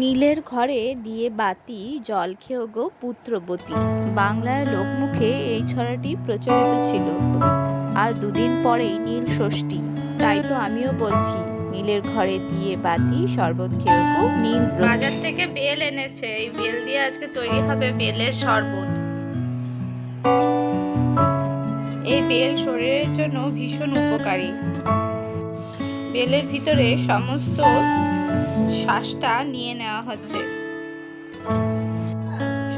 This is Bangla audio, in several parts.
নীলের ঘরে দিয়ে বাতি, জল খেয়েও গো পুত্রবতী। বাংলার লোকমুখে এই ছড়াটি প্রচলিত ছিল। আর দুদিন পরেই নীল ষষ্ঠী। তাই তো আমিও বলছি, নীলের ঘরে দিয়ে বাতি, শরবত খেয়েও গো নীল বাজার থেকে বেল এনেছে। এই বেল দিয়ে আজকে তৈরি হবে বেলের শরবত। এই বেল শরীরের জন্য ভীষণ উপকারী। বেলের ভিতরে সমস্ত শ্বাসটা নিয়ে নেওয়া হচ্ছে।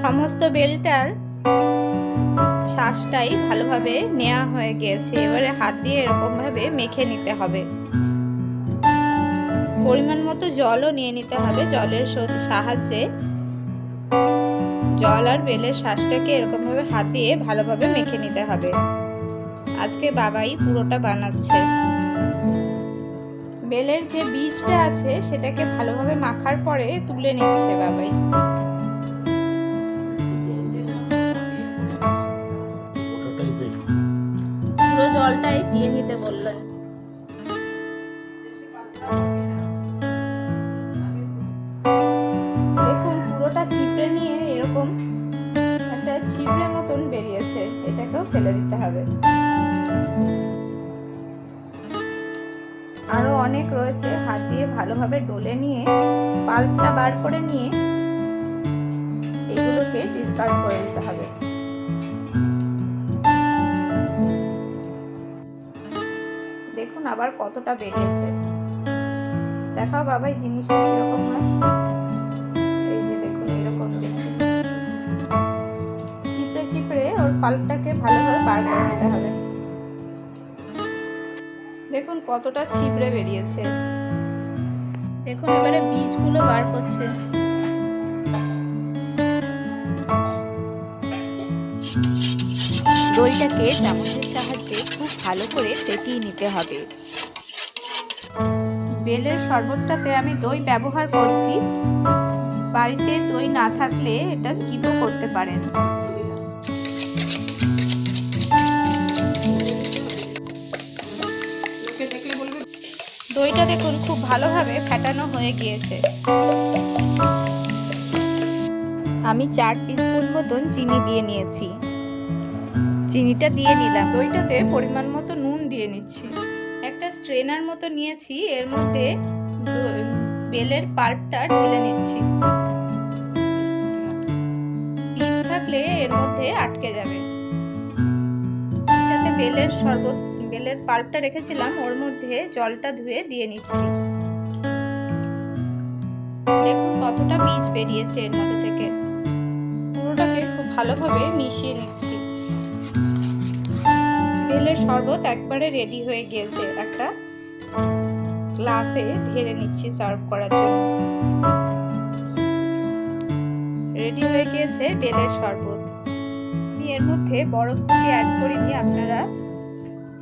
সমস্ত বেলটার শ্বাসটাই ভালোভাবে নেওয়া হয়ে গিয়েছে এবারে হাত দিয়ে এরকমভাবে মেখে নিতে হবে। পরিমাণ মতো জলও নিয়ে নিতে হবে। জলের সাহায্যে জল আর বেলের শ্বাসটাকে এরকমভাবে হাত দিয়ে ভালোভাবে মেখে নিতে হবে। আজকে বাবাই পুরোটা বানাচ্ছে। বেলের যে বীজটা আছে সেটাকে ভালোভাবে মাখার পরে তুলে নিচ্ছে বাবাই। পুরো জলটাই দিয়ে নিতে বললেন দেখুন পুরোটা চিপড়ে নিয়ে এরকম একটা চিপড়ে মতন বেরিয়েছে। এটাকেও ফেলে দিতে হবে। অনেক রয়েছে। হাত দিয়ে ভালোভাবে ডলে নিয়ে পাল্পটা বার করে নিয়ে এগুলোকে ডিসকার্ড করে দিতে হবে। দেখুন আবার কতটা বেরিয়েছে। দেখাও বাবাই জিনিসটা কীরকম হয়? এই যে দেখুন, এরকম চিপড়ে চিপড়ে ওর পাল্পটাকে ভালোভাবে বার করে নিতে হবে। দেখুন কতটা ছিপড়ে বেরিয়েছে। দেখুন এবারে বীজগুলো বার করছে দইটাকে চামচের সাহায্যে খুব ভালো করে ফেটিয়ে নিতে হবে। বেলের শরবতটাতে আমি দই ব্যবহার করছি। বাড়িতে দই না থাকলে এটা স্কিপও করতে পারেন। দইটা দেখুন খুব ভালোভাবে ফেটানো হয়ে গিয়েছে। আমি চার টিস্পুন মতন চিনি দিয়ে নিয়েছি। চিনিটা দিয়ে নিলাম। দইটাতে পরিমাণ মতো নুন দিয়ে নিচ্ছি। একটা স্ট্রেনার মতো নিয়েছি, এর মধ্যে বেলের পাল্পটা ঢেলে নিচ্ছি। থাকলে এর মধ্যে আটকে যাবে। এটাতে বেলের শরবত বেলের পাল্পটা রেখেছিলাম, ওর মধ্যে জলটা ধুয়ে দিয়ে নিচ্ছি। দেখুন কতটা বীজ বেরিয়েছে এর মধ্যে থেকে। পুরোটাকে খুব ভালোভাবে মিশিয়ে নিচ্ছি। বেলের শরবত একবারে রেডি হয়ে গিয়েছে একটা গ্লাসে ঢেলে নিচ্ছি সার্ভ করার জন্য। রেডি হয়ে গিয়েছে বেলের শরবত। আমি এর মধ্যে বরফ কুচি অ্যাড করিনি, আপনারা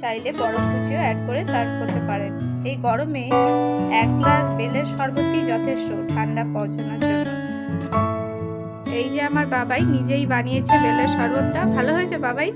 চাইলে বরফ কুচিও অ্যাড করে সার্ভ করতে পারেন। এই গরমে এক গ্লাস বেলের শরবতই যথেষ্ট, ঠান্ডা পৌঁছানোর জন্য। এই যে আমার বাবাই নিজেই বানিয়েছে বেলের শরবতটা। ভালো হয়েছে বাবাই?